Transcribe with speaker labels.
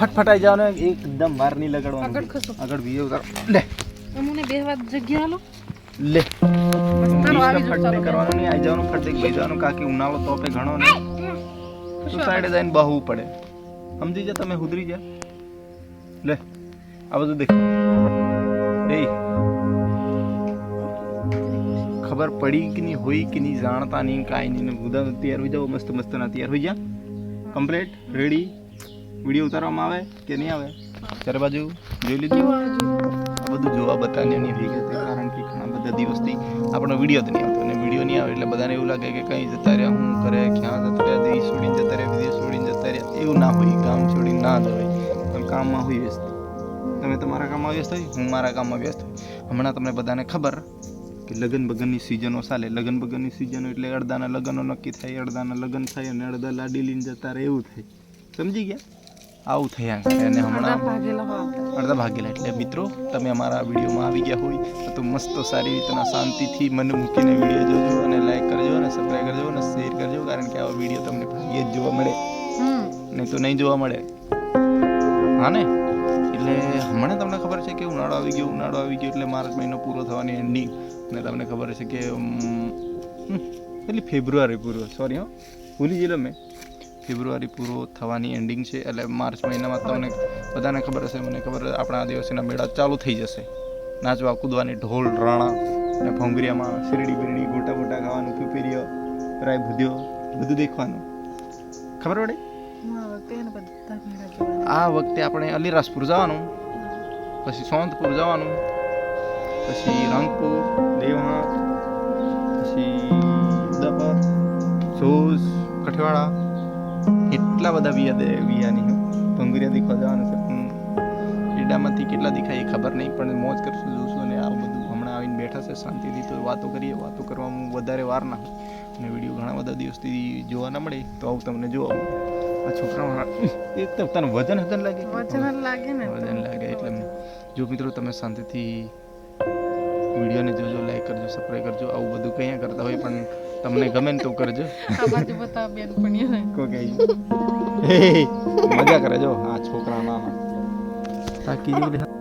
Speaker 1: ફટફટાઈ જાવ ને એકદમ વાર નહીં લગાડવાનું.
Speaker 2: આગળ ખસો.
Speaker 1: આગળ બીજો ઉતાર લે.
Speaker 2: અમને બે વાત જગ્યા
Speaker 1: લે.
Speaker 2: ચાલો આવી જાઓ
Speaker 1: ફટ
Speaker 2: ચાલો.
Speaker 1: નહીં કરવાનું નહીં આવી જવાનું ફટ દઈ જવાનું કાકી ઉનાળો તોપે ઘણો ને તું સાઈડે જઈને બહુ પડે. સમજી જા તમે હુધરી જા. લે આ બધું દેખ. એ ખબર પડી કે નહીં હોય કે નહીં જાણતા નહીં કાંઈ નહીં બધા તૈયાર હોઈ જાઓ મસ્ત મસ્તના તૈયાર હોઈ જા. Complete ready. વીડિયો ઉતારવામાં આવે કે નહીં આવે? ચારે બાજુ જોઈ લીધું? આ બધું જોવા બતાવવાની વિગત કારણ કે ઘણા બધા દિવસથી આપણો વીડિયો તો નહીં આવતો અને વીડિયો નહીં આવે એટલે બધાને એવું લાગે કે કંઈ જતા રહ્યા, હું કરે ક્યાં જતા રહ્યા, દેશ છોડીને જતા રહ્યા, વિદેશ છોડીને જતા રહ્યા, એવું ના હોય, ગામ છોડીને ના જવાય. પણ કામમાં હોય વ્યસ્ત. તમે તમારા કામમાં વ્યસ્ત હોય? હું મારા કામમાં વ્યસ્ત હોય. હમણાં તમને બધાને ખબર કે લગ્ન બગનની સિઝનો ચાલે. લગ્ન બગનની સિઝનો એટલે અડધાના લગ્નો નક્કી થાય, અડધાના લગ્ન થાય અને અડધા લાડી લઈને જતા રહે, એવું થાય. સમજી ગયા? આવું થયા છે અને હમણાં અડધા ભાગેલા એટલે મિત્રો તમે અમારા વિડીયોમાં આવી ગયા હોય તો મસ્ત સારી રીતના શાંતિથી મન મૂકીને વીડિયો જોજો અને લાઈક કરજો અને સબસ્ક્રાઈબ કરજો અને શેર કરજો કારણ કે આવા વીડિયો તમને ભાગ્યે જ જોવા મળે.
Speaker 2: હમ.
Speaker 1: નહીં તો નહીં જોવા મળે. હા ને? એટલે હમણાં તમને ખબર છે કે ઉનાળો આવી ગયો ઉનાળો આવી ગયો એટલે માર્ચ મહિનો પૂરો થવાની એન્ડિંગ અને તમને ખબર છે કે હમ, એટલે ફેબ્રુઆરી પૂરો સોરી હો ભૂલી ગયેલો મેં. ફેબ્રુઆરી પૂરો થવાની એન્ડિંગ છે એટલે માર્ચ મહિનામાં તમને બધાને ખબર હશે મને ખબર આપણા આદિવાસીના મેળા ચાલુ થઈ જશે. નાચવા કૂદવાની ઢોલ રાણા અને ભોંગરિયામાં શેરડી બેરડી ગોટા ગોટા ખાવાનું પીપેરીઓ રાય ભૂદ્યો બધું દેખવાનું. ખબર પડે. આ વખતે આપણે અલીરાજપુર જવાનું પછી સોંતપુર જવાનું પછી રંગપુર દેવહાટ પછી દબર સોસ કઠવાડા એટલા બધા વિયા દે વિયાની ભંગુરિયા દેખવા જવાનું છે. પણ એડામાંથી કેટલા દેખાય એ ખબર નહીં પણ મોજ કરશું જોશું અને આવું બધું હમણાં આવીને બેઠા છે શાંતિથી તો વાતો કરીએ. વાતો કરવામાં વધારે વાર ના અને વીડિયો ઘણા બધા દિવસથી જોવા ના મળે તો આવું તમને જોવા મળે. આ છોકરાઓ એક તો તને વજન વજન લાગે?
Speaker 2: વજન લાગે ને
Speaker 1: વજન લાગે એટલે જો મિત્રો તમે શાંતિથી વિડીયોને જોજો લાઈક કરજો સબસ્ક્રાઈબ કરજો. આવું બધું કંઈ કરતા હોય પણ તમને ગમે ને તો કરજો.
Speaker 2: આ બાજુ બતાવ બેન પણ
Speaker 1: કો કે મજા કરે જો આ છોકરા નાના તાકી.